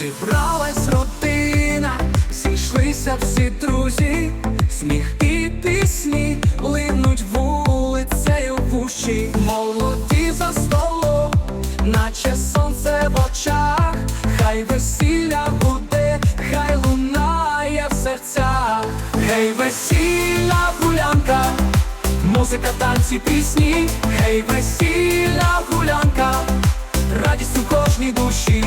Зібралась родина, зійшлися всі друзі, сміх і пісні линуть вулицею в уші, молоді за столом, наче сонце в очах, хай весілля буде, хай лунає в серцях, гей, весілля гулянка, музика, танці, пісні, гей, весілля гулянка, радість у кожній душі,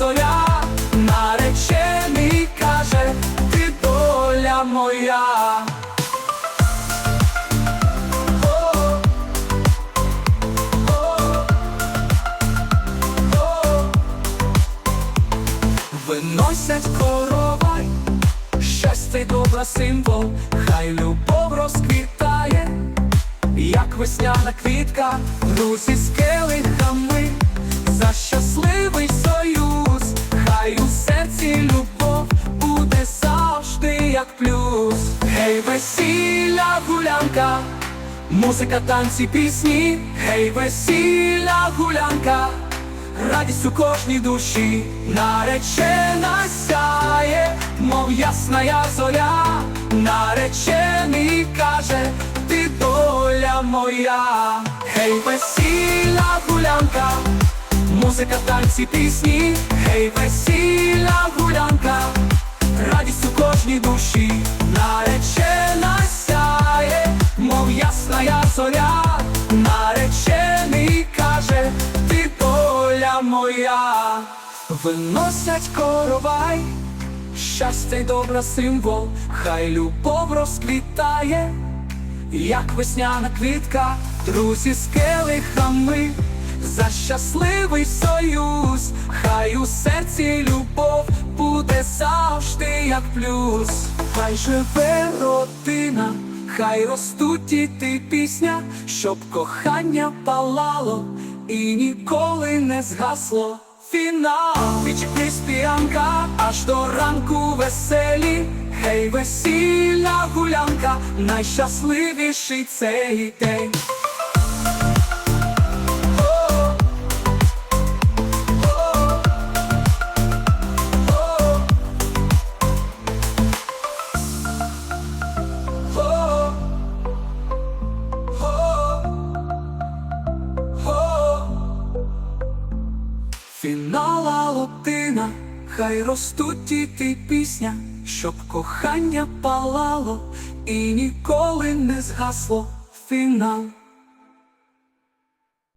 ясна наречений каже, ти доля моя. Виносять коровай, щастя й добра символ, хай любов розквітає, як весняна квітка, друзі як плюс. Гей, весілля гулянка, музика, танці, пісні, гей, весілля гулянка. Радість у кожній душі. Наречена сяє, мов ясна зоря, наречений каже, ти доля моя, гей, весілля гулянка, музика, танці, пісні, гей, весілля гулянка, кожній душі, наречена сяє, мов ясна зоря, наречений каже, ти доля моя, виносять коровай, щастя й добра символ, хай любов розквітає, як весняна квітка, друзі з келихами, за щасливий союз, хай у серці любов буде завжди як плюс, хай живе родина, хай ростуть діти пісня, щоб кохання палало і ніколи не згасло. Фінал Вічі спіянка аж до ранку веселі, гей, весільна гулянка, найщасливіший цей день. Фінала лотина, хай ростуть діти пісня, щоб кохання палало і ніколи не згасло. Фінал